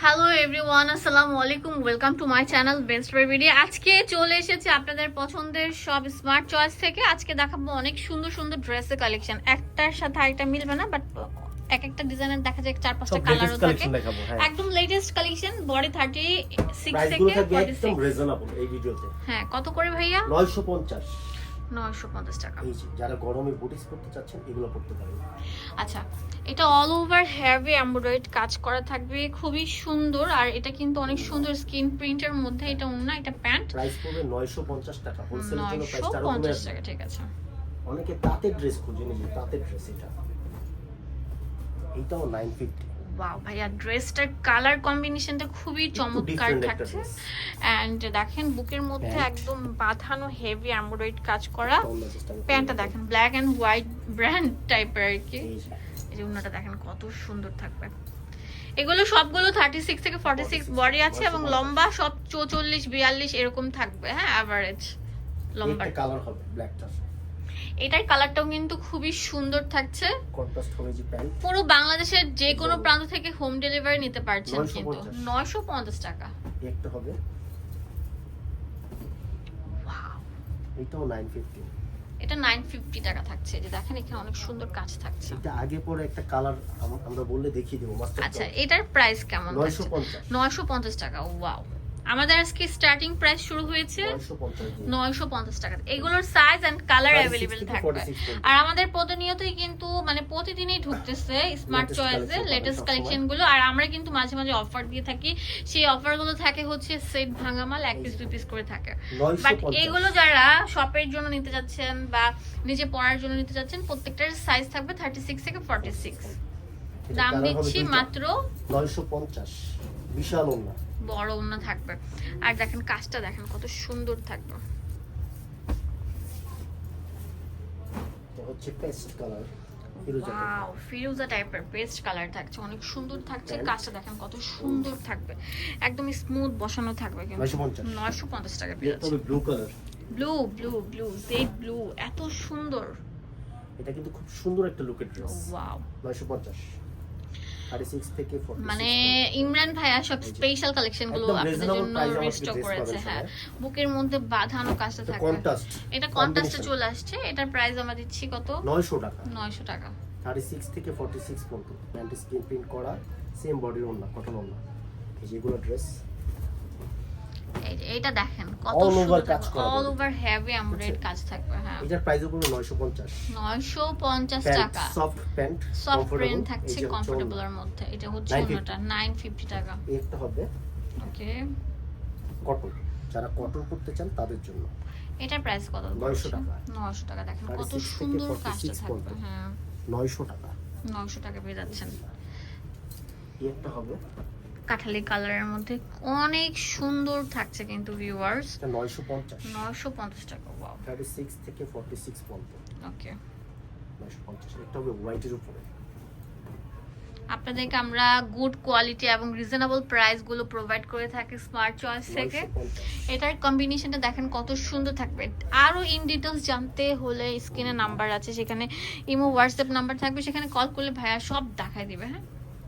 Hello everyone আসসালামু আলাইকুম welcome to my channel best baby আজকে চলে এসেছে আপনাদের পছন্দের সব স্মার্ট চয়েস থেকে। আজকে দেখাবো অনেক সুন্দর সুন্দর ড্রেসের কালেকশন একটার সাথে আরেকটা মিলবে না বাট এক একটা ডিজাইনের দেখা যায় চার পাঁচটা কালারও থাকে। হ্যাঁ। একদম latest collection body thirty six price থেকে গুলো ফর্টি সিক্স রিজনেবল এই ভিডিওতে হ্যাঁ কত করে ভাইয়া? 950 নয়শো পঞ্চাশ টাকা। এই যে যারা গরমে বুটিস করতে চাচ্ছেন এগুলো করতে পারেন। আচ্ছা এটা অল ওভার হেভি এমব্রয়ডারিড কাজ করা থাকবে খুবই সুন্দর আর এটা কিন্তু অনেক সুন্দর স্কিন প্রিন্টের মধ্যে এটা ওন্না এটা প্যান্ট প্রাইস পড়বে 950 টাকা হোলসেলের জন্য কমে পঞ্চাশ টাকা ঠিক আছে। অনেকে তাঁতের ড্রেস খুঁজে নিজে তাঁতের ড্রেস এটা। এইটাও 950 ওয়াও ভাইয়া ড্রেসটার কালার কম্বিনেশনটা খুবই চমৎকার থাকছে। এন্ড দেখেন বুকের মধ্যে একদম বাঁধানো হেভি এমব্রয়ডারিড কাজ করা। প্যান্টটা দেখেন ব্ল্যাক এন্ড হোয়াইট ব্র্যান্ড টাইপের আর কি। এই যে। উন্নাটা দেখেন কত সুন্দর থাকবে। এগুলো সবগুলো থার্টি সিক্স থেকে ফর্টি সিক্স বডি আছে এবং লম্বা সব চৌচল্লিশ বিয়াল্লিশ এরকম থাকবে হ্যাঁ অ্যাভারেজ লম্বা কালার হবে ব্ল্যাকটা এটার কালারটাও কিন্তু খুবই সুন্দর থাকছে। পুরো বাংলাদেশের যে কোনো প্রান্ত থেকে হোম ডেলিভারি নিতে পারছেন কিন্তু। নয়শো পঞ্চাশ। টাকা। একটা হবে। এটাও 950 এটা নাইন ফিফটি টাকা থাকছে। যে দেখেন এখানে অনেক সুন্দর কাজ থাকছে। এটা আগে পরে একটা কালার আমরা বললে দেখিয়ে দেবো আচ্ছা এটার প্রাইস কেমন থাকছে? 950 নয়শো পঞ্চাশ টাকা ওয়াও। আমাদের আজকে স্টার্টিং প্রাইস শুরু হয়েছে 950 নয়শো পঞ্চাশ টাকা। এগুলোর সাইজ এন্ড কালার 36 অ্যাভেলেবেল থাকবে। আর আমাদের প্রতিনিয়তই কিন্তু মানে প্রতিদিনই ঢুকতেছে স্মার্ট চয়েসে লেটেস্ট। কালেকশনগুলো। আর আমরা কিন্তু মাঝে মাঝে অফার দিয়ে থাকি। সেই অফারগুলো থাকে হচ্ছে সেট ভাঙামাল এক পিস দুই পিস করে থাকে। বাট 950 এগুলো যারা শপের জন্য নিতে যাচ্ছেন বা নিজে পড়ার জন্য নিতে যাচ্ছেন প্রত্যেকটার সাইজ থাকবে থার্টি সিক্স থেকে ফর্টি সিক্স এটা দাম দিচ্ছি। মাত্র 950 বিশাল বড় ওনা থাকবে। আর দেখেন কাজটা দেখেন কত সুন্দর থাকবে। এটা হচ্ছে পেস্ট কালার ওয়াও ফিরোজা টাইপের পেস্ট কালার থাকছে অনেক সুন্দর থাকছে। কাজটা দেখেন কত সুন্দর থাকবে। একদম স্মুথ বসানো থাকবে কিন্তু। 950 নয়শো পঞ্চাশ টাকা পেয়ে blue colour blue blue blue jade blue এত সুন্দর। এটা কিন্তু খুব সুন্দর একটা লুকের ড্রেস ওয়াও 950 36 থেকে 46 মানে ইমরান ভাইয়া সব স্পেশাল কালেকশনগুলো আপনাদের জন্য রিস্টক করেছে হ্যাঁ। বুকের মধ্যে বাঁধানো কাজটা থাকে এটা কন্ট্রাস্টে চলে আসছে। এটার প্রাইস আমরা দিচ্ছি কত? 900 টাকা। নয়শো টাকা। 36 থেকে 46 পর্যন্ত। প্যান্ট স্ক্রিন প্রিন্ট করা সেম বডির ওন্না কটন ওন্না যেগুলো ড্রেস এটা দেখেন কত over সুন্দর কাজ করা অল ওভার হেভি এমব্রয়ডারি বুঝছেন? কাজ থাকবে হ্যাঁ। এটার প্রাইস পড়বে 950 নয়শো পঞ্চাশ প্যান্ট টাকা। সফট প্যান্ট সফট প্রিন্ট থাকছে কমফোর্টেবল এর মধ্যে। এটা হচ্ছে 950 অন্যটা নাইন ফিফটি টাকা। একটা হবে। ওকে। কটন যারা কটন করতে চান তাদের জন্য। এটার প্রাইস কত? 900 টাকা। নয়শো টাকা দেখেন কত সুন্দর 46 কাজটা থাকবে হ্যাঁ। 900 টাকা। নয়শো টাকা পেয়ে যাচ্ছেন। একটা হবে। কাঠালি কালারের মধ্যে অনেক সুন্দর থাকছে কিন্তু ভিউয়ার্স এটা 950 নয়শো পঞ্চাশ টাকা ওয়াও 36 থেকে 46 পর্যন্ত। ওকে 950 একটা হবে হোয়াইটের উপরে। আপনাদেরকে আমরা গুড কোয়ালিটি এবং রিজনেবল প্রাইসগুলো প্রোভাইড করে থাকি স্মার্ট চয়েস থেকে। 950 এটার কম্বিনেশনটা দেখেন কত সুন্দর থাকবে। আরও ইন ডিটেলস জানতে হলে স্ক্রিনে নাম্বার আছে সেখানে ইমো হোয়াটসঅ্যাপ নাম্বার থাকবে সেখানে কল করলে ভাইয়া সব দেখাই দিবে হ্যাঁ?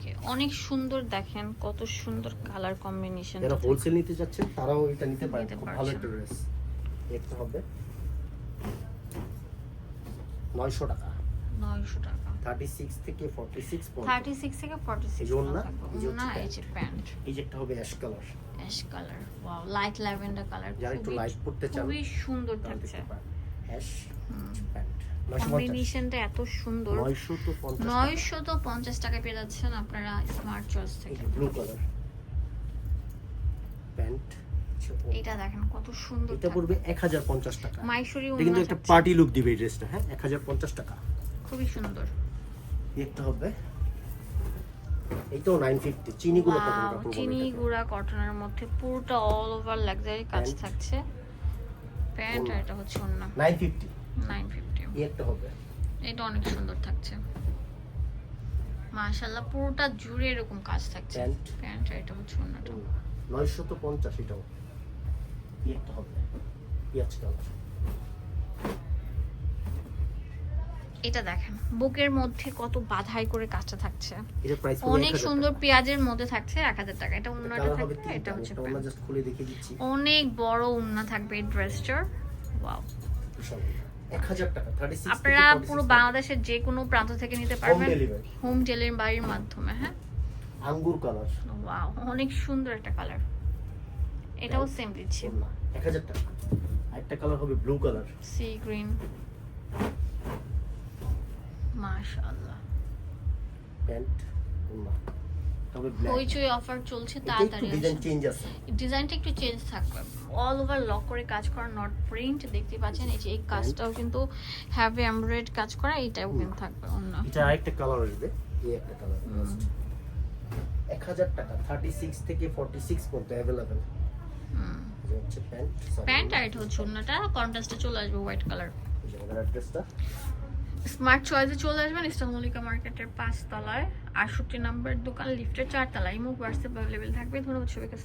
ওকে অনেক সুন্দর দেখেন কত সুন্দর কালার কম্বিনেশন যারা হোলসেল নিতে যাচ্ছেন তারাও এটা নিতে পারেন। খুব ভালো একটা ড্রেস একটা হবে। 900 টাকা। নয়শো টাকা। 36 থেকে 46 পর্যন্ত। থার্টি সিক্স থেকে ফর্টি এই সিক্স যে ওড়না, এই না এই যে প্যান্ট এই যে একটা হবে ash colour ash colour wow light lavender colour যারা একটু লাইট পড়তে চান খুবই সুন্দর থাকছে। দেখতে অ্যাশ প্যান্ট 950 কম্বিনেশনটা এত সুন্দর। 900 তো 50 টাকা। নয়শো তো পঞ্চাশ টাকা পেয়ে যাচ্ছেন আপনারা স্মার্ট চয়েস থেকে। ব্লু কালার প্যান্ট এটা দেখেন কত সুন্দর এটা পড়বে 1050 টাকা। মাইশরি এটা কিন্তু একটা পার্টি লুক দিবে এই ড্রেসটা হ্যাঁ? 1050 টাকা। খুবই সুন্দর। একটা হবে। এইটাও নাইন ফিফটি চিনি গুলো কটন চিনি গুঁড়া কটনের মধ্যে পুরোটা অল ওভার লাক্সারি কাজ থাকছে। প্যান্ট আর এটা হচ্ছে অন্য। 950 নাইন ফিফটি এই একটা হবে। এটা অনেক সুন্দর থাকছে। মাশাল্লাহ পুরোটা জুড়ে এরকম কাজ থাকছে। Pant. প্যান্ট এটা হচ্ছে অন্যটা। নয়শত পঞ্চাশ এটাও। একটা হবে। পেঁয়াজ কালার এটা দেখেন বুকের মধ্যে কত বাধাই করে কাজটা থাকছে। অনেক সুন্দর পেঁয়াজের মধ্যে থাকছে এক হাজার টাকা। এটা কালার থাকবে এটা হচ্ছে অনেক বড় উন্না থাকবে এই ড্রেসটার ওয়াও টাকা আপনারা পুরো বাংলাদেশের যে কোনো প্রান্ত থেকে নিতে পারবেন ডেলিভারি হোম ডেলিভারির মাধ্যমে হ্যাঁ? আঙ্গুর কালার ওয়াও অনেক সুন্দর একটা কালার এটাও সেম দিচ্ছি। এক হাজার টাকা। একটা কালার হবে ব্লু কালার সি গ্রিন মাশাআল্লাহ। প্যান্ট হইচই অফার চলছে তাড়াতাড়ি ডিজাইন চেঞ্জ আছে। ডিজাইনটা একটু চেঞ্জ থাকবে। অল ওভার লক করে কাজ করা নট প্রিন্ট দেখতে পাচ্ছেন এই যে এই কাজটাও কিন্তু হ্যাভি এমব্রয়েড কাজ করা এইটাও কিন্তু থাকবে অন্য। এটা আরেকটা কালার আসবে। এই একটা কালার এক হাজার টাকা থার্টি সিক্স থেকে ফর্টি সিক্স পর্যন্ত অ্যাভেলেবেল হচ্ছে প্যান্ট প্যান্ট আর এটা হচ্ছে অন্যটা কন্ট্রাস্টে চলে আসবে হোয়াইট কালার স্মার্ট চয়েসে চলে আসবেন ইস্টার্ন মল্লিকা মার্কেটের পাঁচ তলায় আটষট্টি নাম্বার দোকান লিফটের চার তলায় মুখ হোয়াটসঅ্যাপ অ্যাভেলেবেল থাকবে। ধন্যবাদ সবাইকে